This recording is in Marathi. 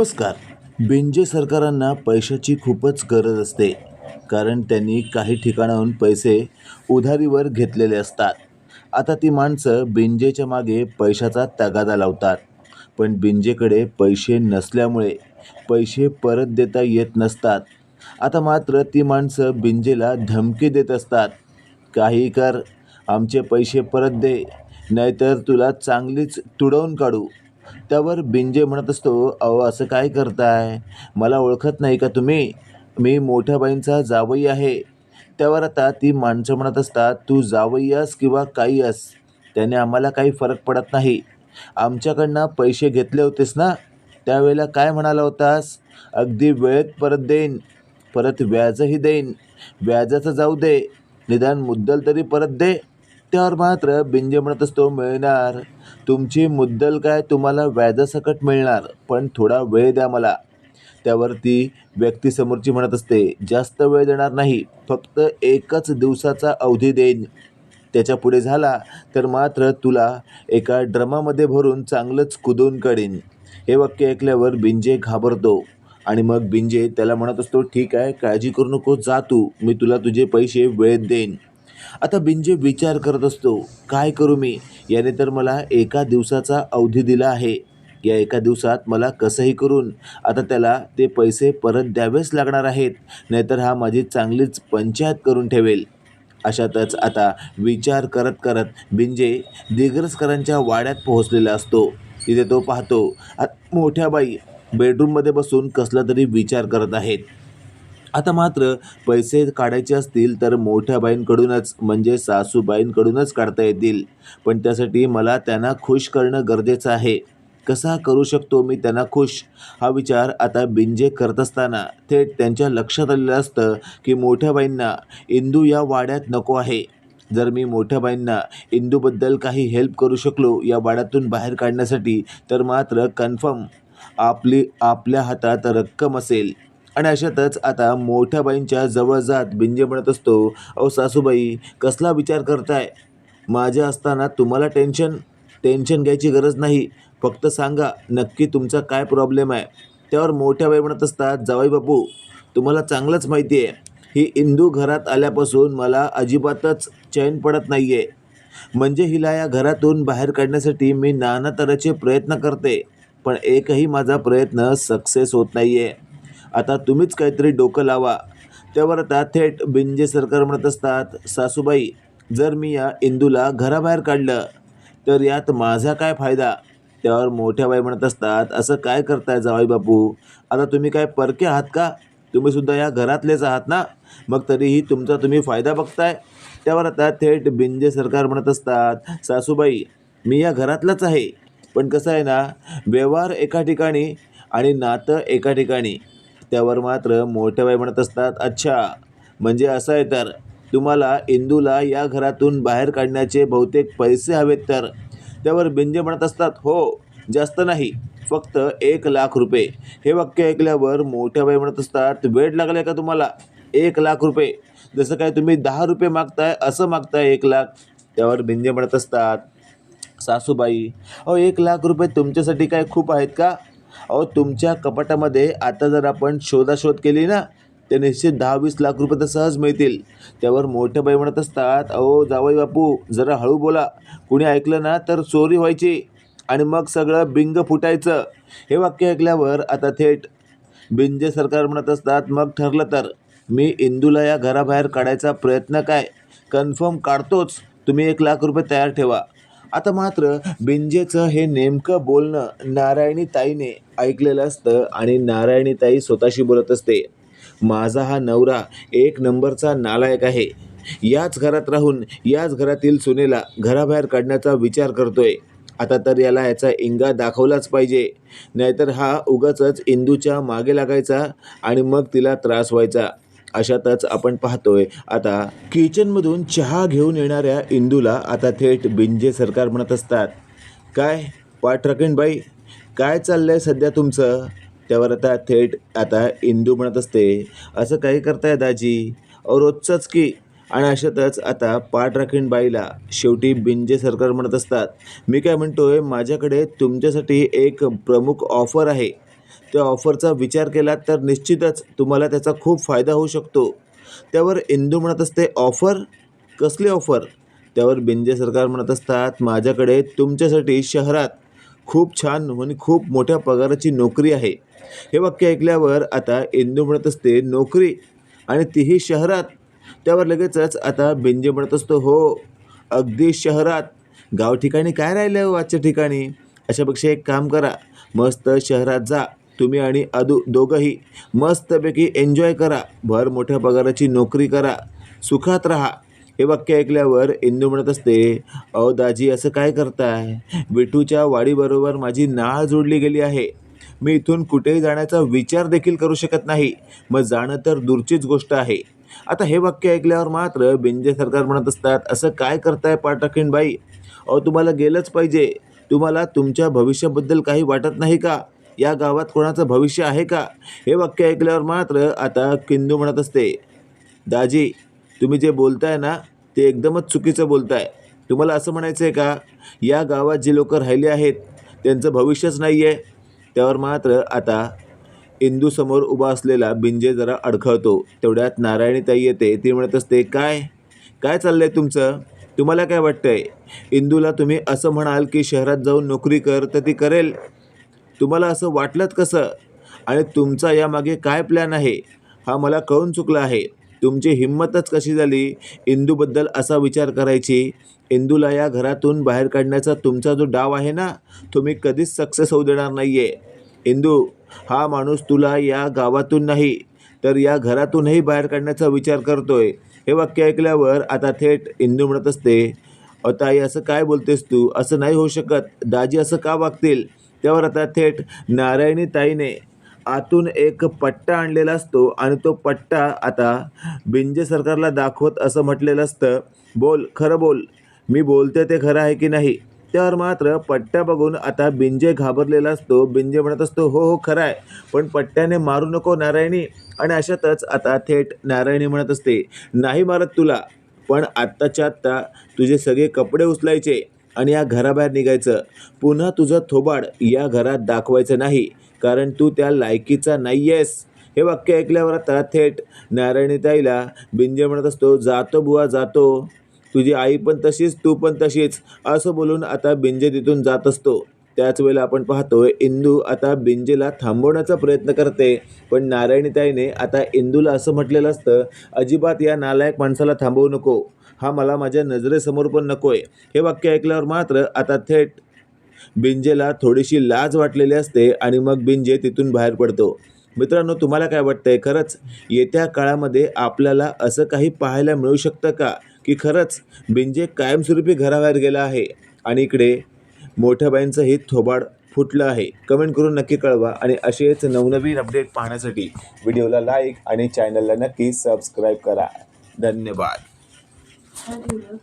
नमस्कार. बेंजे सरकारांना पैशाची खूपच गरज असते कारण त्यांनी काही ठिकाणाहून पैसे उधारीवर घेतलेले असतात. आता ती माणसं बिंजेच्या मागे पैशाचा तगादा लावतात. पण बिंजेकडे पैसे नसल्यामुळे पैसे परत देता येत नसतात. आता मात्र ती माणसं बिंजेला धमकी देत असतात. काही कर आमचे पैसे परत दे नाहीतर तुला चांगलीच तुडवून काढू. त्यावर बिंजे म्हणत असतो अहो असं काय करताय? मला ओळखत नाही का तुम्ही? मी मोठ्या बाईंचा जावई आहे. त्यावर आता ती माणसं म्हणत असतात तू जावई अस किंवा काही अस? त्याने आम्हाला काही फरक पडत नाही. आमच्याकडनं पैसे घेतले होतेस ना? त्यावेळेला काय म्हणाला होतास? अगदी वेळेत परत देईन. परत व्याजही देईन. व्याजाचं जाऊ दे. निदान मुद्दल तरी परत दे. त्यावर मात्र बिंजे म्हणत असतो मिळणार. तुमची मुद्दल काय? तुम्हाला व्याजासकट मिळणार पण थोडा वेळ द्या मला. त्यावर ती व्यक्ती समोरची म्हणत असते जास्त वेळ देणार नाही फक्त एकच दिवसाचा अवधी देईन. त्याच्या पुढे झाला तर मात्र तुला एका ड्रमामध्ये भरून चांगलंच कुदून काढीन. हे वाक्य ऐकल्यावर बिंजे घाबरतो आणि मग बिंजे त्याला म्हणत असतो ठीक आहे काळजी करू नको जा तू. मी तुला तुझे पैसे वेळेत देईन. आता बिंजे विचार करत असतो काय करू मी? याने तर मला एका दिवसाचा अवधी दिला आहे. या एका दिवसात मला कसंही करून आता त्याला ते पैसे परत द्यावेच लागणार आहेत नाहीतर हा माझी चांगलीच पंचायत करून ठेवेल. अशातच आता विचार करत करत बिंजे दिग्रसकरांच्या वाड्यात पोहोचलेला असतो. तिथे तो पाहतो आ- मोठ्या बाई बेडरूममध्ये बसून कसला तरी विचार करत आहेत. आता मात्र पैसे काढायचे असतील तर मोठ्या बाईंकडूनच म्हणजे सासूबाईंकडूनच काढता येतील. पण त्यासाठी मला त्यांना खुश करणं गरजेचं आहे. कसा करू शकतो मी त्यांना खुश? हा विचार आता बिंजे करत असताना थेट त्यांच्या लक्षात आलेलं असतं की मोठ्या बाईंना इंदू या वाड्यात नको आहे. जर मी मोठ्या बाईंना इंदूबद्दल काही हेल्प करू शकलो या वाड्यातून बाहेर काढण्यासाठी तर मात्र कन्फर्म आपली आपल्या हातात रक्कम असेल. आणि अशातच आता मोठ्या बाईंच्या जवळ जात बिंजे म्हणत असतो अहो सासूबाई कसला विचार करताय? माझ्या असताना तुम्हाला टेन्शन टेन्शन घ्यायची गरज नाही. फक्त सांगा नक्की तुमचा काय प्रॉब्लेम आहे? त्यावर मोठ्या बाई म्हणत असतात जावाई बापू तुम्हाला चांगलंच माहिती आहे. ही इंदू घरात आल्यापासून मला अजिबातच चैन पडत नाही आहे म्हणजे हिला या घरातून बाहेर काढण्यासाठी मी नाना तऱ्हेचे प्रयत्न करते पण एकही माझा प्रयत्न सक्सेस होत नाही आहे आता तुम्हीच काहीतरी डोकं लावा. त्यावर आता थेट बिंजे सरकार म्हणत असतात सासूबाई जर मी या इंदूला घराबाहेर काढलं तर यात माझा काय फायदा? त्यावर मोठ्या बाई म्हणत असतात असं काय करताय जावाई बापू? आता तुम्ही काय परके आहात का? तुम्हीसुद्धा या घरातलेच आहात ना? मग तरीही तुमचा तुम्ही फायदा बघताय? त्यावर आता थेट बिंजे सरकार म्हणत असतात सासूबाई मी या घरातलाच आहे. पण कसं आहे ना व्यवहार एका ठिकाणी आणि नातं एका ठिकाणी. त्यावर मात्र मोठ्याबाई म्हणत असतात अच्छा म्हणजे असं आहे तर तुम्हाला इंदूला या घरातून बाहेर काढण्याचे बहुतेक पैसे हवेत तर? त्यावर बिंजे म्हणत असतात हो जास्त नाही फक्त एक लाख रुपये. हे वाक्य ऐकल्यावर मोठ्या बाई म्हणत असतात वेळ लागलाय का तुम्हाला? एक लाख रुपये. जसं काय तुम्ही दहा रुपये मागताय असं मागताय एक लाख. त्यावर बिंजे म्हणत असतात सासूबाई अहो एक लाख रुपये तुमच्यासाठी काय खूप आहेत का? अहो तुमच्या कपाटामध्ये आता जर आपण शोधाशोध केली ना ते निश्चित दहा वीस लाख रुपये तर सहज मिळतील. त्यावर मोठ्या बाई म्हणत असतात अहो जावई बापू जरा हळू बोला. कुणी ऐकलं ना तर चोरी व्हायची आणि मग सगळं बिंग फुटायचं. हे वाक्य ऐकल्यावर आता थेट बिंजे सरकार म्हणत असतात मग ठरलं तर मी इंदूला या घराबाहेर काढायचा प्रयत्न काय? कन्फर्म काढतोच. तुम्ही एक लाख रुपये तयार ठेवा. आता मात्र बिंजेचं हे नेमकं बोलणं नारायणी ताईने ऐकलेलं असतं आणि नारायणी ताई स्वतःशी बोलत असते. माझा हा नवरा एक नंबरचा नालायक आहे. याच घरात राहून याच घरातील सुनेला घराबाहेर काढण्याचा विचार करतोय. आता तर याला याचा इंगा दाखवलाच पाहिजे. नाहीतर हा उगाचच इंदूच्या मागे लागायचा आणि मग तिला त्रास व्हायचा. अशातच आपण पाहतोय आता किचनमधून चहा घेऊन येणाऱ्या इंदूला आता थेट बिंजे सरकार म्हणत असतात. काय? पाठराखीण बाई काय आहे सध्या तुमचं? त्यावर आता थेट आता इंदू म्हणत असते असं काही करताय दाजी? अहो रोजचंच की. आणि अशातच आता पाठ राखीण बाईला शेवटी बिंजे सरकार म्हणत असतात. मी काय म्हणतोय माझ्याकडे तुमच्यासाठी एक प्रमुख ऑफर आहे. त्या ऑफरचा विचार केलात तर निश्चितच तुम्हाला त्याचा खूप फायदा होऊ शकतो. त्यावर इंदू म्हणत असते ऑफर कसली ऑफर त्यावर बिंजे सरकार म्हणत असतात माझ्याकडे तुमच्यासाठी शहरात खूप छान आणि खूप मोठ्या पगाराची नोकरी आहे. हे वाक्य ऐकल्यावर आता इंदू म्हणत असते नोकरी? आणि तीही शहरात? त्यावर लगेचच आता बिंजे म्हणत असतो हो अगदी शहरात. गाव ठिकाणी काय राहिलं हो आजच्या ठिकाणी? अशापेक्षा एक काम करा मस्त शहरात जा. तुम्ही आणि अदू दोघंही मस्तपैकी एन्जॉय करा. भर मोठ्या पगाराची नोकरी करा. सुखात राहा. हे वाक्य ऐकल्यावर इंदू म्हणत असते अहो दाजी असं काय करताय? विठूच्या वाडीबरोबर माझी नाळ जोडली गेली आहे. मी इथून कुठेही जाण्याचा विचार देखील करू शकत नाही. मग जाणं तर दूरचीच गोष्ट आहे. आता हे वाक्य ऐकल्यावर मात्र बिंजे सरकार म्हणत असतात असं काय करताय पाठराखीण बाई अहो तुम्हाला गेलंच पाहिजे. तुम्हाला तुमच्या भविष्याबद्दल काही वाटत नाही का? या गावात कोणाचं भविष्य आहे का? हे वाक्य ऐकल्यावर मात्र आता किंदू म्हणत असते दाजी तुम्ही जे बोलताय ना ते एकदमच चुकीचं बोलताय. तुम्हाला असं म्हणायचं आहे का? या गावात जे लोक राहिले आहेत त्यांचं भविष्यच नाही आहे त्यावर मात्र आता इंदूसमोर उभा असलेला बिंजे जरा अडखळतो. तेवढ्यात नारायणीताई येते. ती म्हणत असते काय? काय चाललं आहे तुमचं? तुम्हाला काय वाटतंय? इंदूला तुम्ही असं म्हणाल की शहरात जाऊन नोकरी कर तर ती करेल. तुम्हाला असं वाटलंच कसं? आणि तुमचा यामागे काय प्लॅन आहे? हा मला कळून चुकला आहे. तुमची हिंमतच कशी झाली? इंदूबद्दल असा विचार करायची. इंदूला या घरातून बाहेर काढण्याचा तुमचा जो डाव आहे ना तुम्ही कधीच सक्सेस होऊ देणार नाही आहे इंदू हा माणूस तुला या गावातून नाही तर या घरातूनही बाहेर काढण्याचा विचार करतोय. हे वाक्य ऐकल्यावर आता थेट इंदू म्हणत असते अ ताई असं काय बोलतेस तू? असं नाही होऊ शकत. दाजी असं का वागतील? त्यावर आता थेट नारायणी ताईने आतून एक पट्टा आणलेला असतो आणि तो पट्टा आता बिंजे सरकारला दाखवत असं म्हटलेलं असतं. बोल खरं बोल. मी बोलते ते खरं आहे की नाही? त्यावर मात्र पट्ट्या बघून आता बिंजे घाबरलेला असतो. बिंजे म्हणत असतो हो हो खरं आहे. पण पट्ट्याने मारू नको नारायणी. आणि अशातच आता थेट नारायणी म्हणत असते नाही मारत तुला. पण आत्ताच्या आत्ता तुझे सगळे कपडे उचलायचे. आणि या घराबाहेर निघायचं. पुन्हा तुझं थोबाड या घरात दाखवायचं नाही कारण तू त्या लायकीचा नाही आहेस हे वाक्य ऐकल्यावर आता थेट नारायणीताईला बिंजे म्हणत असतो जातो बुवा जातो. तुझी आई पण तशीच तू पण तशीच. असं बोलून आता बिंजे तिथून जात असतो. त्याच वेळेला आपण पाहतोय इंदू आता बिंजेला थांबवण्याचा प्रयत्न करते. पण नारायणीताईने आता इंदूला असं म्हटलेलं असतं अजिबात या नालायक माणसाला थांबवू नको. हा मला माझ्या नजरेसमोर पण नको आहे हे वाक्य ऐकल्यावर मात्र आता थेट बिंजेला थोडीशी लाज वाटलेली असते आणि मग बिंजे तिथून बाहेर पडतो. मित्रांनो तुम्हाला काय वाटतंय? खरंच येत्या काळामध्ये आपल्याला असं काही पाहायला मिळू शकतं का? की खरंच बिंजे कायमस्वरूपी घराबाहेर गेला आहे आणि इकडे मोठ्या बाईंचंही थोबाड फुटलं आहे. कमेंट करून नक्की कळवा आणि असेच नवनवीन अपडेट पाहण्यासाठी व्हिडिओला लाईक आणि चॅनलला नक्की सबस्क्राईब करा. धन्यवाद. I don't know.